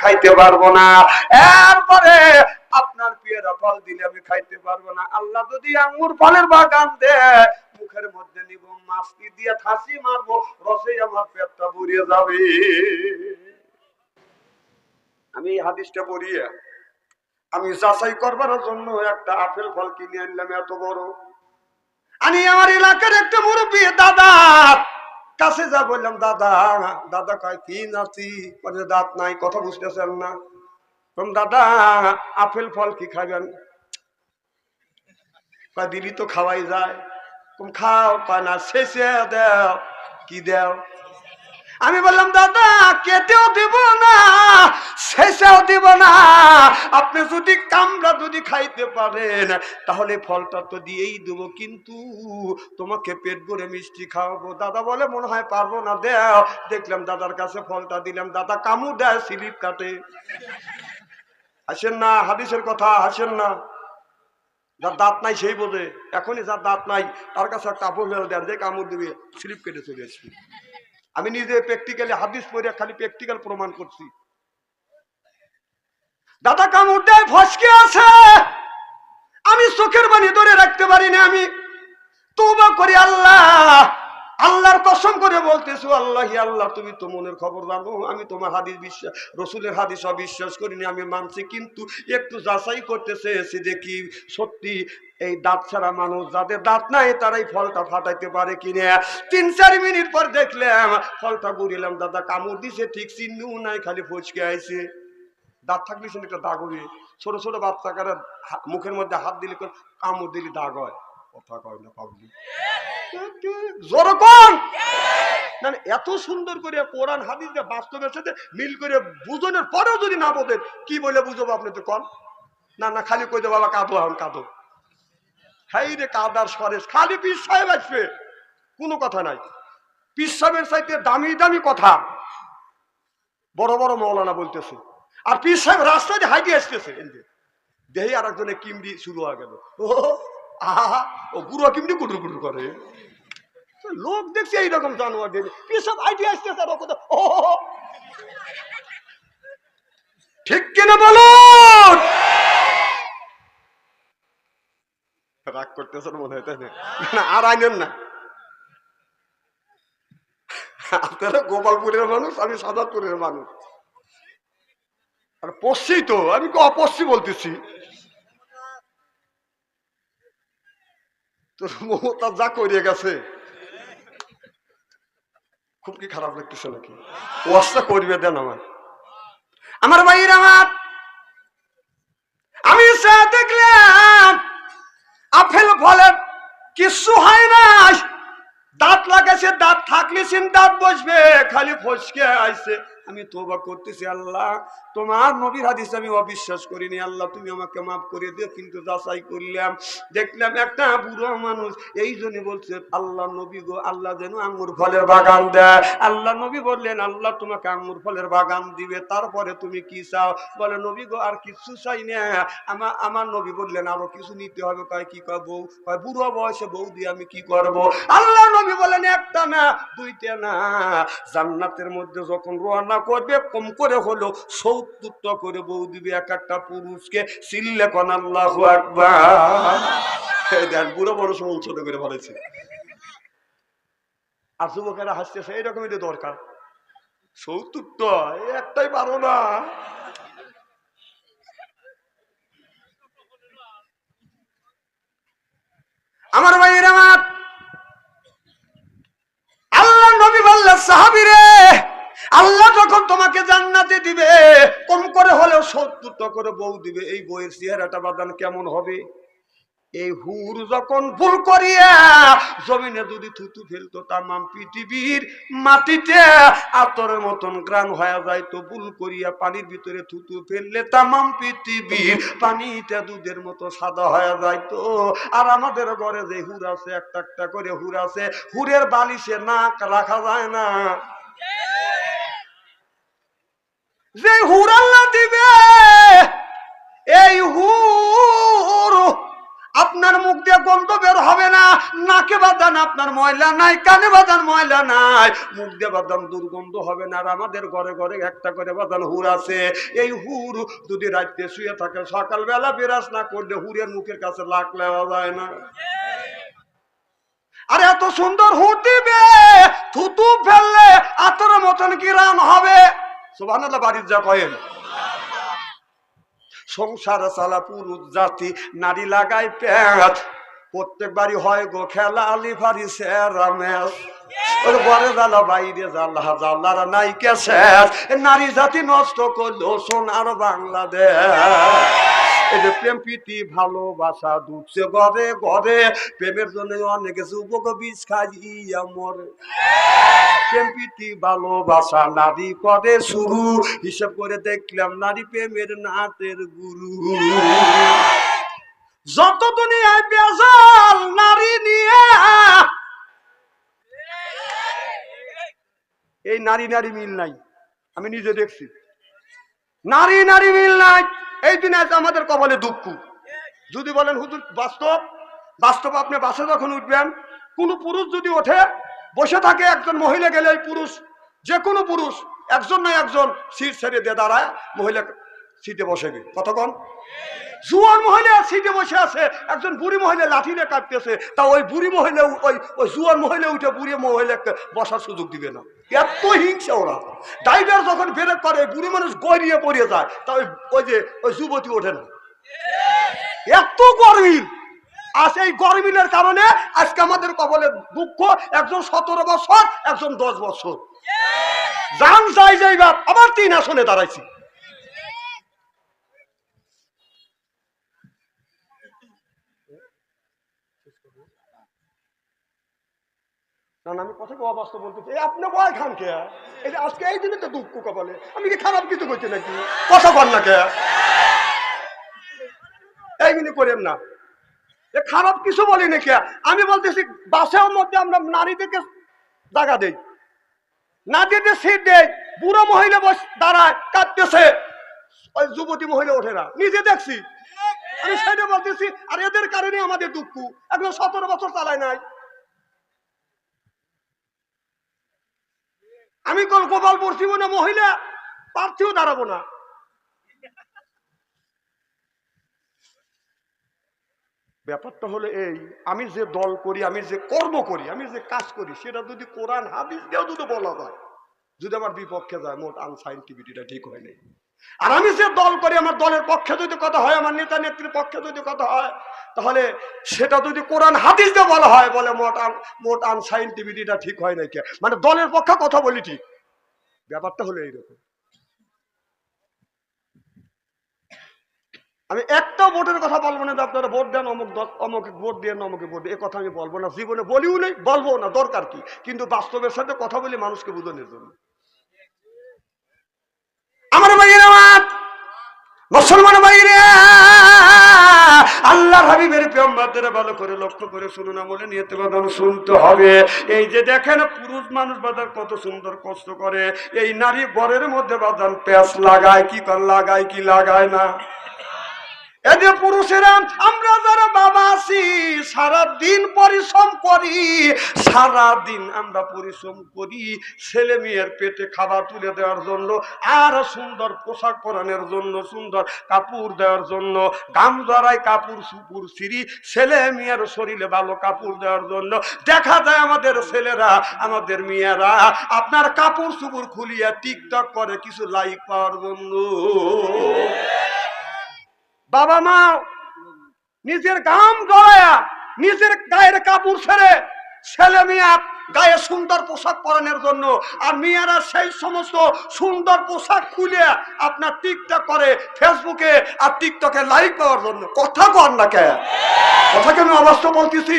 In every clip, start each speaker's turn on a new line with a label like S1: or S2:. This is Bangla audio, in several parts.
S1: খাইতে পারব না। এরপরে আপনার পেয়ারা ফল দিলে আমি খাইতে পারব না। আল্লাহ যদি আঙ্গুর ফলের বাগান দেয়, মুখের মধ্যে নিব মাছটি দিয়ে ফাঁসি মারবো রসে আমার পেটটা ভরিয়ে যাবে। আমি এই হাদিসটা পড়িয়ে আমি যাচাই করবার জন্য একটা আপেল ফল কিনে আনলাম, এত বড়। আমি আমার এলাকার একটা মুরব্বী, দাদা কাছে যা বললাম, দাদা দাদা কয়, কি নাতি? বলে, দাঁত নাই, কথা বুঝতেছেন না। তখন দাদা, আপেল ফল কি খাবেন? কয়, দিলি তো খাওয়াই যায়। খাও। কয়, না, শেষে দেও, কি দেও? আমি বললাম, দাদা, কেটেও দিব না, শেষেও দিব না। আপনি যদি কামড়া যদি খাইতে পারেন, তাহলে ফলটা তো দিয়েই দেবো। কিন্তু তোমাকে পেট ভরে মিষ্টি খাওয়াবো। দাদা বলে, মনে হয় পারব না। দেও। দেখলাম দাদার কাছে ফলটা দিলাম। দাদা কামড় দেয় স্লিপ কাটে। হাসেন না, হাদিসের কথা, হাসেন না। যার দাঁত নাই সেই বোঝে। এখনই যার দাঁত নাই, তার কাছে একটা আপল দেন, যে কামড় দিবে, স্লিপ কেটে চলে আসবে। আমি নিজে প্র্যাকটিক্যালি হাদিস পড়ে খালি প্র্যাকটিক্যাল প্রমাণ করছি। দাদা কামড় ফসকে আছে। আমি চোখের বাণী ধরে রাখতে পারি না আমি। তোবা করি আল্লাহ। আল্লাহর কসম করে বলতেছো, আল্লাহ আল্লাহ, তুমি তো মনের খবর জানো, আমি তোমার হাদিস বিশ্বাস, রসুলের হাদিস অবিশ্বাস করিনি, আমি মানছি, কিন্তু একটু যাচাই করতে চেয়েছি কি সত্যি এই দাঁত ছাড়া মানুষ, যাদের দাঁত নাই, তারাই ফলটা ফাটাইতে পারে কিনা। তিন, চার মিনিট পর দেখলাম, ফলটা গুড়িলাম দাদা, কামড় দিছে, ঠিক চিহ্নও নাই, খালি ফচকে আইছে। দাঁত থাকলে সে একটা দাগ হবে ছোট ছোট বাচ্চাকারা হা- মুখের মধ্যে হাত দিলে কামড় দিলে দাগ হয়। কথা কয় না পাবলি জোর কোন না এত সুন্দর করে কোরআন, হাদিস বাস্তবের সাথে মিল করে বুঝনের পরেও যদি না বোঝেন, কি বলে বুঝব আপনি তো কন? না না, খালি কই বাবা কাঁদো, এখন কাঁদো। হাই রে, কাদার সরেশ খালি পিস সাহেব আসবে। কোনো কথা নাই। পিস সাহেবের চাইতে দামি দামি কথা। বড় বড় মৌলানা বলতেছে। আর পিস সাহেব রাস্তা দিয়ে হাইটে আসতেছে। দেহি আর একজনে কিমড়ি শুরু হয়ে গেল। ও আহা ও গুরু কিমড়ি কুটুর কুটুর করে। লোক দেখছি এইরকম জানোয়ার দিয়ে সাহেব হাইটে আসতেছে আর ও ও ঠিক কিনা বলুন রাগ করতেছেন মনে হয়, তাই না? আর আইনেন না। আপনারা গোপালপুরের মানুষ, আমি সাদাতপুরের মানুষ। আর পশ্চি তো, আমি অপশ্চি বলতেছি? তোর মমতা যা করিয়ে গেছে। খুব কি খারাপ লাগতেছে নাকি? ওয়াজটা করবে দেন আমার। আমার ভাইয়ের আমার। আমি দেখলাম, আপেল ফলের কিছু হয় না। দাঁত লাগাছে দাঁত থাকলে সিন দাঁত বসবে, খালি ফসকে আইছে। আমি তোবা করতেছি, আল্লাহ। তোমার নবীর হাদিস আমি অবিশ্বাস করিনি, আল্লাহ, তুমি আমাকে মাফ করে দিও, কিন্তু যাচাই করলাম, দেখলাম একটা বুড়ো মানুষ, এই জন্য বলছে, আল্লাহ নবী গো, আল্লাহ যেন আঙ্গুর ফলের বাগান দেয়। আল্লাহ নবী বললেন, আল্লাহ তোমাকে আঙ্গুর ফলের বাগান দিবে, তারপরে তুমি কি চাও? বলে, নবী গো, আর কিছু চাই না। আমার আমার নবী বললেন, আরও কিছু নিতে হবে। কয়, কি কয়, বউ? কয়, বুড়ো বয়সে বউ দিয়ে আমি কি করব? আল্লাহ নবী বলেন একটা না, দুইটা না। জান্নাতের মধ্যে যখন রোয়ানা করবে কম করে হলো? সত্তরটা করে বউ দিবে এক একটা পুরুষকে। সিল্লে কন, আল্লাহ দেখ, বুড়ো বড় সময় ছোট করে বলেছে। আর যুবকেরা হাসতেছে এইরকমই তো দরকার। সত্তরটা একটাই পারো না। আমার ভাইয়ের, আমার আল্লাহ নবী বললেন সাহাবিরে আল্লাহ যখন তোমাকে জান্নাতে দিবে, কম করে হলেও সত্তরটা করে বউ দিবে, এই বইয়ের চেহারাটা বাদান কেমন হবে? এই হুর যখন ভুল করিয়া জমিনে যদি থুতু ফেলতো তামাম পৃথিবীর মাটিতে আতরের মতন গ্রান হয়ে যায়, তো ভুল করিয়া পানির ভিতরে থুতু ফেললে তামাম পৃথিবীর পানিতে দুধের মতো সাদা হয়ে যায় তো। আর আমাদের ঘরে যে হুর আছে, একটা একটা করে হুর আছে, হুরের বালিশে নাক রাখা যায় না। যে হুর আল্লাহ দিবে, এই হুর আপনার মুখ দিয়ে গন্ধ বের হবে না, নাকে বাদান আপনার ময়লা নাই, কানে বাদান ময়লা নাই, মুখ দিয়ে বাদান দুর্গন্ধ হবে না, আর আমাদের ঘরে ঘরে একটা করে বাদান হুর আছে। এই হুর যদি রাত্রে শুয়ে থাকে, সকালবেলা বিরাজ না করলে হুরের মুখের কাছে লাখ লেওয়া যায় না। আরে এত সুন্দর হুর দিবে, থুতু ফেললে আতর মতন কি রান হবে। সংসার চালা পুরুষ জাতি, নারী লাগাই প্যাঁচ। প্রত্যেক বাড়ি হয় গো খেলা আলি ফারি সেরা বাইরে নাই নারী জাতি নষ্ট করল সোনার বাংলাদেশ। এই যে প্রেম, প্রীতি, ভালোবাসা ঢুকছে ঘরে ঘরে। প্রেমের জন্য অনেক যুবক বিষ খাইয়া মরে। প্রেম ভালোবাসা, নারী করে শুরু। হিসাব করে দেখলাম নারী প্রেমের নাটের গুরু। যত দুনিয়ায় বেজাল নারী নিয়ে, এই নারী নারী মিল নাই, আমি নিজে দেখছি। নারী নারী মিল নাই, এই দিনে আছে আমাদের কপালে দুঃখ। যদি বলেন, হুজুর, বাস্তব? বাস্তব আপনি বাসে যখন উঠবেন, কোন পুরুষ যদি ওঠে বসে থাকে একজন মহিলা গেলে পুরুষ, যে কোনো পুরুষ, একজন না একজন সিট ছেড়ে দিয়ে দাঁড়ায়, মহিলা সিটে বসে বসেবে কতক্ষণ জুয়ান মহিলা সিটে বসে আছে, একজন বুড়ি মহিলা লাঠি নিয়ে কাটতেছে তা ওই বুড়ি মহিলা ওই ওই জুয়ান মহিলা উঠে বুড়ি মহিলাকে বসার সুযোগ দিবে না। এত হিংসা ওরা। ড্রাইভার যখন ব্রেক করে, বুড়ি মানুষ গড়িয়ে পড়িয়ে যায়, তা ওই ওই যে ওই যুবতী ওঠে না। এত গরমিল এই গরমিলের কারণে আজকে আমাদের কবলে দুঃখ, একজন সতেরো বছর, একজন দশ বছর। যান আবার তিন আসনে দাঁড়াইছি। না আমি কথা কোয়া বাস্তব আপনি বয় খান কে? এই যে আজকে এই দিনে তো দুঃখ কপালে আমি কি খারাপ কিছু করছি নাকি? কথা কর না কে? এই মিনি করেন না। খারাপ কিছু বলি নাকি আমি বলতেছি, বাসের মধ্যে আমরা নারীদেরকে জায়গা দেই। নারীদের সিট দেই, বুড়ো মহিলা বস দাঁড়ায়, কাঁদতেছে। ওই যুবতী মহিলা ওঠে না। নিজে দেখছি। আমি সেটা বলতেছি, আর এদের কারণে আমাদের দুঃখ। এখন সতেরো বছর চালায় নাই। আমি কল গোপাল পড়ছি না মহিলা প্রার্থীও দাঁড়াবো না। ব্যাপারটা হলো এই, আমি যে দল করি, আমি যে কর্ম করি, আমি যে কাজ করি, সেটা যদি কোরআন, হাদিস দিয়েও যদি বলা যায়, যদি আমার বিপক্ষে যায়, মোট আনসাইন্টিভিটিটা ঠিক হয় নাই। আর আমি যে দল করি, আমার দলের পক্ষে যদি কথা হয়, আমার নেতা নেত্রীর পক্ষে যদি কথা হয়, তাহলে সেটা যদি কোরআন, হাদিস দিয়ে বলা হয় বলে মোট মোট আনসাইন্টিভিটিটা ঠিক হয় নাকি মানে দলের পক্ষে কথা বলি ঠিক। ব্যাপারটা হলো এইরকম। আমি একটা ভোটের কথা বলব না আপনারা ভোট দেন, অমুক অমুক ভোট দিয়ে অমুকে ভোট দিয়ে। কথা আমি বলব না, জীবনে বলিও নেই, বলব না, দরকার কি? কিন্তু বাস্তবের সাথে কথা বলি মানুষকে বোঝানোর জন্য। আমার ভাইয়ের আমার মুসলমান ভাইরে আল্লাহ হাবিবের পেম্বাদের ভালো করে লক্ষ্য করে শুনুন, আমলে নিয়তে বাদান শুনতে হবে। এই যে দেখেন, পুরুষ মানুষ বাজার কত সুন্দর কষ্ট করে। এই নারী ঘরের মধ্যে বাদান প্যাঁচ লাগায়, কি কর, লাগায়, কি লাগায় না? এদের পুরুষেরা, আমরা যারা বাবা আছি সারা দিন পরিশ্রম করি সারা দিন আমরা পরিশ্রম করি ছেলে মেয়ের পেটে খাবার তুলে দেওয়ার জন্য, আর সুন্দর পোশাক পরানোর জন্য, সুন্দর কাপড় দেওয়ার জন্য গাম জড়াই কাপড় সুপুর সিঁড়ি ছেলে মেয়ের শরীরে ভালো কাপড় দেওয়ার জন্য, দেখা যায় আমাদের ছেলেরা, আমাদের মেয়েরা, আপনার কাপড় সুপুর খুলিয়া টিকটক করে কিছু লাইক পাওয়ার জন্য। বাবা মা, নিজের গাম গড়ায়া নিজের গায়ের কাপড় ছেড়ে ছেলে মেয়া গায়ে সুন্দর পোশাক পরানোর জন্য আর মেয়েরা সেই সমস্ত সুন্দর পোশাক খুলে আপনার টিকটক করে ফেসবুকে আর টিকটকে লাইক পাওয়ার জন্য। কথা কর না কে? কথা কেন অবস্থা বলতেছি?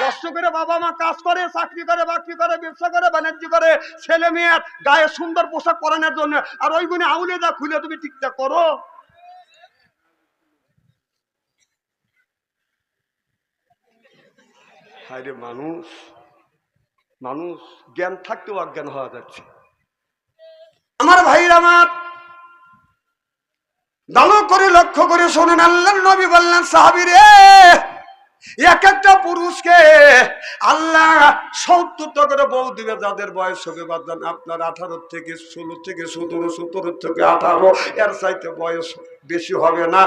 S1: কষ্ট করে বাবা মা কাজ করে, চাকরি করে, বাকরি করে, ব্যবসা করে, বাণিজ্য করে, ছেলে মেয়ের গায়ে সুন্দর পোশাক পরানোর জন্য। আর ওইগুলো আউলে যা খুলে তুমি টিকটক করো। হায়রে মানুষ মানুষ জ্ঞান থাকতেও অজ্ঞান হওয়া যাচ্ছে। আমার ভাইরা আমার ভালো করে লক্ষ্য করে শোনেন আল্লাহ নবী বললেন, সাহাবি রে, এক একটা পুরুষকে আল্লাহ সত্তরটা করে বউ দিবে, যাদের বয়স হবে বাদান আপনার আঠারো থেকে ষোলো থেকে সতেরো সতেরো থেকে আঠারো, এর চাইতে বয়স বেশি হবে না।